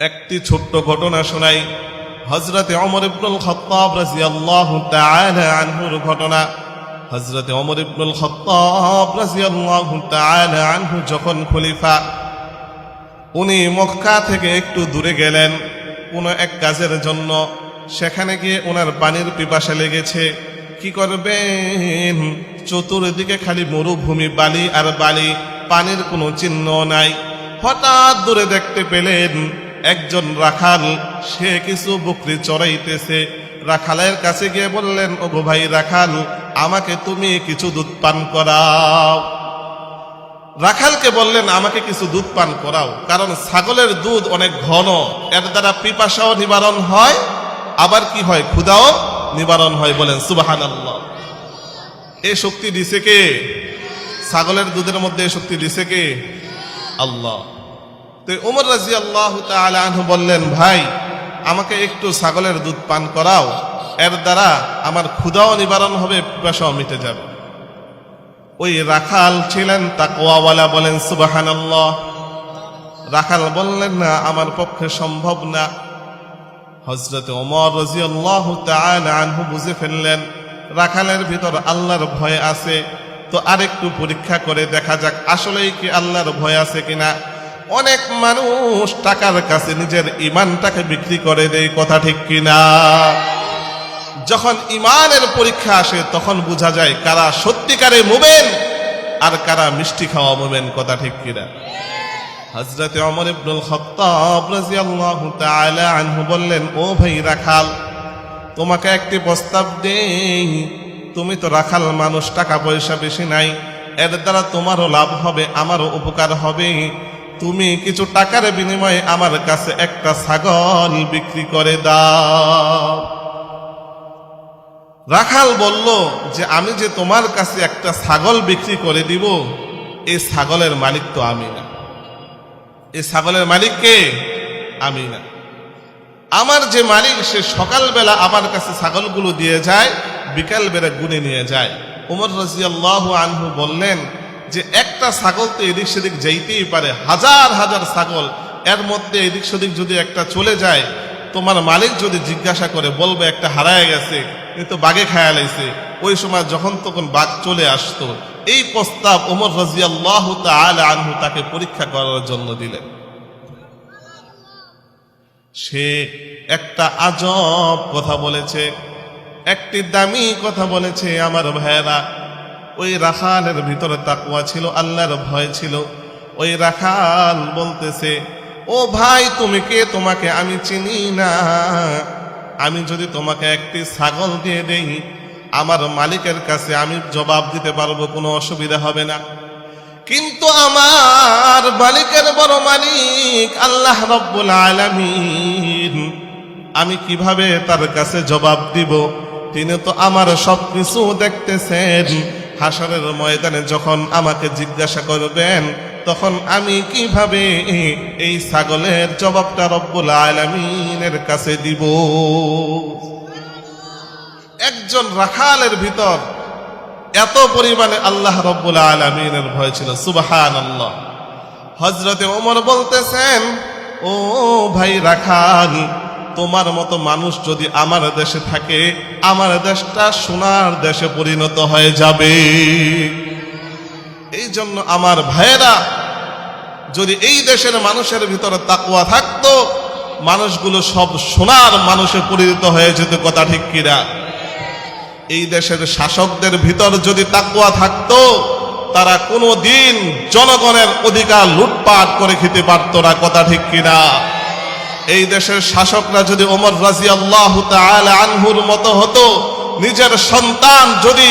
একটি ছোট্ট ঘটনা শোনাই। হজরতে অমর ইবনুল খত্তাব রাজিয়াল্লাহু তাআলা আনহুর ঘটনা। হজরতে অমর ইবনুল খত্তাব রাজিয়াল্লাহু তাআলা আনহু যখন খলিফা, উনি মক্কা থেকে একটু দূরে গেলেন। কোনো এক কাজের জন্য সেখানে গিয়ে ওনার পানির পিপাসা লেগেছে। কি করবেন? চতুর্দিকে খালি মরুভূমি, বালি আর বালি, পানির কোনো চিহ্ন নাই। হঠাৎ দূরে দেখতে পেলেন একজন রাখাল, সে কিছু বকরি চড়াইতেছে। রাখালের কাছে গিয়ে বললেন ও ভাই রাখাল, আমাকে তুমি কিছু দুধ পান করাও। রাখালকে বললেন, আমাকে কিছু দুধ পান করাও, কারণ ছাগলের দুধ অনেক ঘন, এর দ্বারা পিপাসাও নিবারণ হয়, আবার কি হয় ক্ষুদাও নিবারণ হয় বলেন সুবাহান আল্লাহ এ শক্তি দিছে কে? ছাগলের দুধের মধ্যে শক্তি দিছে কে? আল্লাহ। তো উমর রাজি আল্লাহ আনহু বললেন, ভাই, আমাকে একটু ছাগলের দুধ পান করাও। এর দ্বারা আমার ক্ষুদাও নিবারণ হবে পিপাসাও মিটে যাবে। ওই রাখাল ছিলেন তাকওয়াওয়ালা বলেন সুবাহান রাখাল বললেন, না, আমার পক্ষে সম্ভব না। হজরত ওমর রাজিয়াল্লাহ আনহু বুঝে ফেললেন, রাখালের ভিতর আল্লাহর ভয় আছে। তো আরেকটু পরীক্ষা করে দেখা যাক, আসলেই কি আল্লাহর ভয় আছে কিনা। অনেক মানুষ টাকার কাছে নিজের ইমানটাকে বিক্রি করে দেয়, কথা ঠিক কিনা? যখন ইমানের পরীক্ষা আসে, তখন বোঝা যায় কারা সত্যিকারে মোবেন আর কারা মিষ্টি খাওয়া মোবেন কথা ঠিক কিনা? হজরতে অমর ইবনুল খত্তাব রাদিয়াল্লাহু তাআলা আনহু বললেন, ও ভাই রাখাল, তোমাকে একটি প্রস্তাব দেই। তুমি তো রাখাল মানুষ, টাকা পয়সা বেশি নাই। এর দ্বারা তোমারও লাভ হবে, আমারও উপকার হবে। তুমি কিছু টাকার বিনিময়ে আমার কাছে একটা ছাগল বিক্রি করে দাও। রাখাল বলল, যে আমি যে তোমার কাছে একটা ছাগল বিক্রি করে দিব এই ছাগলের মালিক তো আমি না। এই ছাগলের মালিক কে? আমি না। আমার যে মালিক, সে সকালবেলা আমার কাছে ছাগলগুলো দিয়ে যায়, বিকালবেলা গুনে নিয়ে যায়। উমর রাজিয়াল্লাহ আনহু বললেন যে একটা ছাগল তো এদিক সেদিক যাইতেই পারে, হাজার হাজার ছাগল। এর মধ্যে এদিক সেদিক যদি একটা চলে যায়, তোমার মালিক যদি জিজ্ঞাসা করে, বলবে একটা হারায় গেছে কিন্তু বাঘে খায়া লাইছে। ওই সময় যখন তখন বাঘ চলে আসতো। এই প্রস্তাব ওমর রাজিয়াল্লাহ আনহু তাকে পরীক্ষা করার জন্য দিলেন। সে একটা আজব কথা বলেছে, একটি দামি কথা বলেছে আমার ভাইয়েরা। ওই রাখালের ভিতরে তাকুয়া ছিল, আল্লাহর ভয় ছিল। ওই রাখাল বলতেছে, ও ভাই, তুমি কে? তোমাকে আমি চিনি না। আমি যদি তোমাকে একটি ছাগল দিয়ে দেই, আমার মালিকের কাছে আমি জবাব দিতে পারব, কোনো অসুবিধা হবে না। কিন্তু আমার মালিকের বড় মালিক আল্লাহ রব্বুল আলামিন, আমি কীভাবে তার কাছে জবাব দিব? তিনি তো আমার সব কিছু দেখতেছেন। হাসরের ময়দানে যখন আমাকে জিজ্ঞাসা করবেন, তখন আমি কীভাবে এই ছাগলের জবাবটা রব্বুল আলামিনের কাছে দিব? একজন রাখালের ভিতর এত পরিমাণে আল্লাহ রব্বুল আলমিনের ভয় ছিল সুবাহান হজরতে ওমর বলতেছেন, ও ভাই রাখাল তোমার মতো মানুষ যদি আমার দেশে থাকে, আমার দেশটা সোনার দেশে পরিণত হয়ে যাবে। এই জন্য আমার ভাইয়েরা, যদি এই দেশের মানুষের ভিতরে তাকুয়া থাকতো, মানুষগুলো সব সোনার মানুষে পরিণত হয়ে যেত, কথা ঠিক কিনা? এই দেশের শাসকদের ভিতর যদি তাকুয়া থাকতো, তারা কোনো দিন জনগণের অধিকার লুটপাট করে খেতে পারত না, কথা ঠিক কিনা? এই দেশের শাসকরা যদি ওমর রাজি আল্লাহ আনহুর মতো হতো, নিজের সন্তান যদি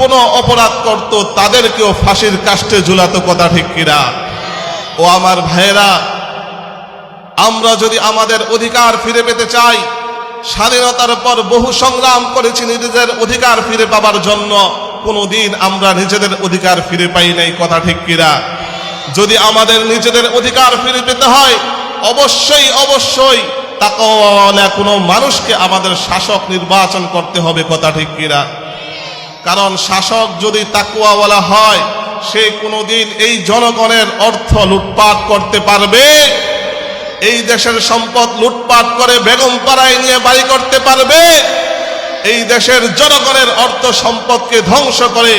কোনো অপরাধ করত, তাদেরকেও ফাঁসির কাষ্টে ঝুলাতো কথা ঠিক কিনা? ও আমার ভাইয়েরা, আমরা যদি আমাদের অধিকার ফিরে পেতে চাই, স্বাধীনতার পর বহু সংগ্রাম করেছি নিজেদের অধিকার ফিরে পাবার জন্য, কোনোদিন আমরা নিজেদের অধিকার ফিরে পাই নাই কথা ঠিক কিনা? যদি আমাদের নিজেদের অধিকার ফিরে পেতে হয় অবশ্যই অবশ্যই। তাকওয়ালা কোনো মানুষকে আমাদের শাসক নির্বাচন করতে হবে, কথা ঠিক কিনা? কারণ শাসক যদি তাকুয়াওয়ালা হয়, সে কোনোদিন এই জনগণের অর্থ লুটপাট করতে পারবে। এই দেশের সম্পদ লুটপাট করে বেগম পাড়ায় নিয়ে বাড়ি করতে পারবে। এই দেশের জনগণের অর্থ সম্পদকে ধ্বংস করে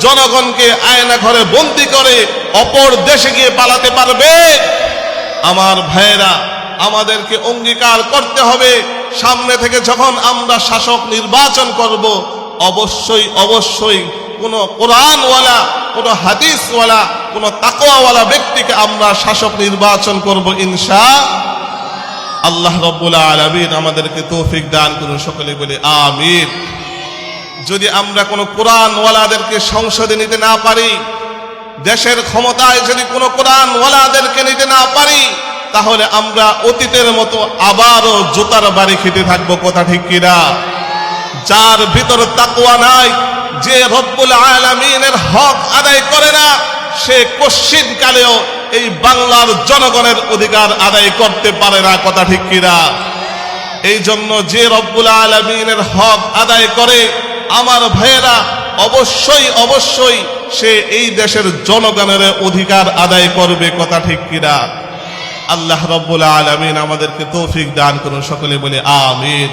জনগণকে আয়না ঘরে বন্দি করে অপর দেশে গিয়ে পালাতে পারবে। আমার ভাইয়েরা, আমাদেরকে অঙ্গীকার করতে হবে। সামনে থেকে যখন আমরা শাসক নির্বাচন করব, অবশ্যই অবশ্যই কোন কোরআনওয়ালা, কোন হাদিসওয়ালা, কোন তাকওয়াওয়ালা ব্যক্তিকে আমরা শাসক নির্বাচন করব ইনশা আল্লাহ রব্বুল আলমিন আমাদেরকে তৌফিক দান করুন সকলে বলে আমির যদি আমরা কোনো কোরআনওয়ালাদেরকে সংসদে নিতে না পারি দেশের ক্ষমতায় যদি কোনো কোরআন ওয়ালাদেরকে নিতে না পারি, তাহলে আমরা অতীতের মতো আবারও জুতার বাড়ি খেতে থাকব, কথা ঠিক কিনা? যার ভিতর তাকুয়া নাই, যে রব্বুল আলামিনের হক আদায় করে না, সে কশ্চিন কালেও এই বাংলার জনগণের অধিকার আদায় করতে পারে না, কথা ঠিক কিনা? এই জন্য যে রব্বুল আলমিনের হক আদায় করে, আমার ভাইয়েরা অবশ্যই অবশ্যই সে এই দেশের জনগণের অধিকার আদায় করবে, কথা ঠিক কিনা? আল্লাহ রব্বুল আলমিন আমাদেরকে তৌফিক দান করুন, সকলে বলে আমিন।